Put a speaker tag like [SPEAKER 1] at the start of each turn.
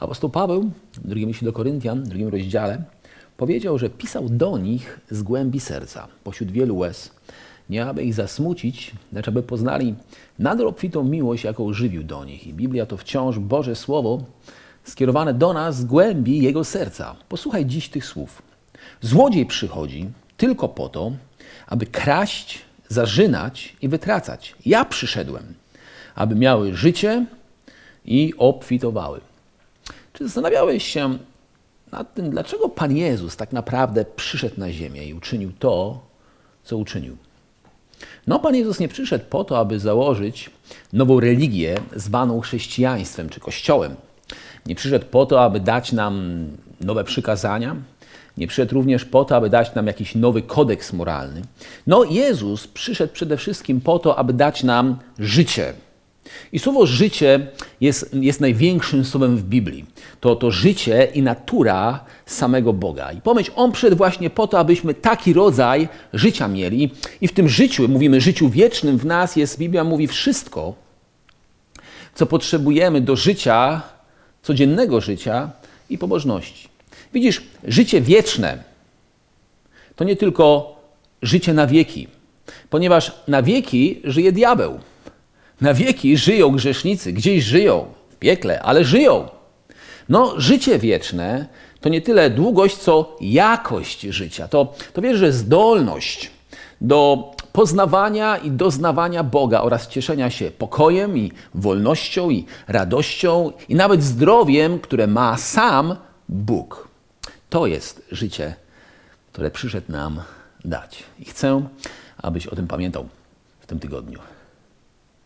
[SPEAKER 1] Apostoł Paweł w drugim liście do Koryntian, w drugim rozdziale, powiedział, że pisał do nich z głębi serca, pośród wielu łez, nie aby ich zasmucić, lecz aby poznali nader obfitą miłość, jaką żywił do nich. I Biblia to wciąż Boże Słowo skierowane do nas z głębi Jego serca. Posłuchaj dziś tych słów. Złodziej przychodzi tylko po to, aby kraść, zarzynać i wytracać. Ja przyszedłem, aby miały życie i obfitowały. Czy zastanawiałeś się nad tym, dlaczego Pan Jezus tak naprawdę przyszedł na ziemię i uczynił to, co uczynił? No, Pan Jezus nie przyszedł po to, aby założyć nową religię zwaną chrześcijaństwem czy kościołem. Nie przyszedł po to, aby dać nam nowe przykazania. Nie przyszedł również po to, aby dać nam jakiś nowy kodeks moralny. No, Jezus przyszedł przede wszystkim po to, aby dać nam życie. I słowo życie jest, jest największym słowem w Biblii. To, to życie i natura samego Boga. I pomyśl, On przyszedł właśnie po to, abyśmy taki rodzaj życia mieli. I w tym życiu, mówimy życiu wiecznym, w nas jest, Biblia mówi, wszystko, co potrzebujemy do życia, codziennego życia i pobożności. Widzisz, życie wieczne to nie tylko życie na wieki, ponieważ na wieki żyje diabeł. Na wieki żyją grzesznicy, gdzieś żyją, w piekle, ale żyją. No, życie wieczne to nie tyle długość, co jakość życia. To, to wiesz, że zdolność do poznawania i doznawania Boga oraz cieszenia się pokojem i wolnością i radością i nawet zdrowiem, które ma sam Bóg. To jest życie, które przyszedł nam dać. I chcę, abyś o tym pamiętał w tym tygodniu.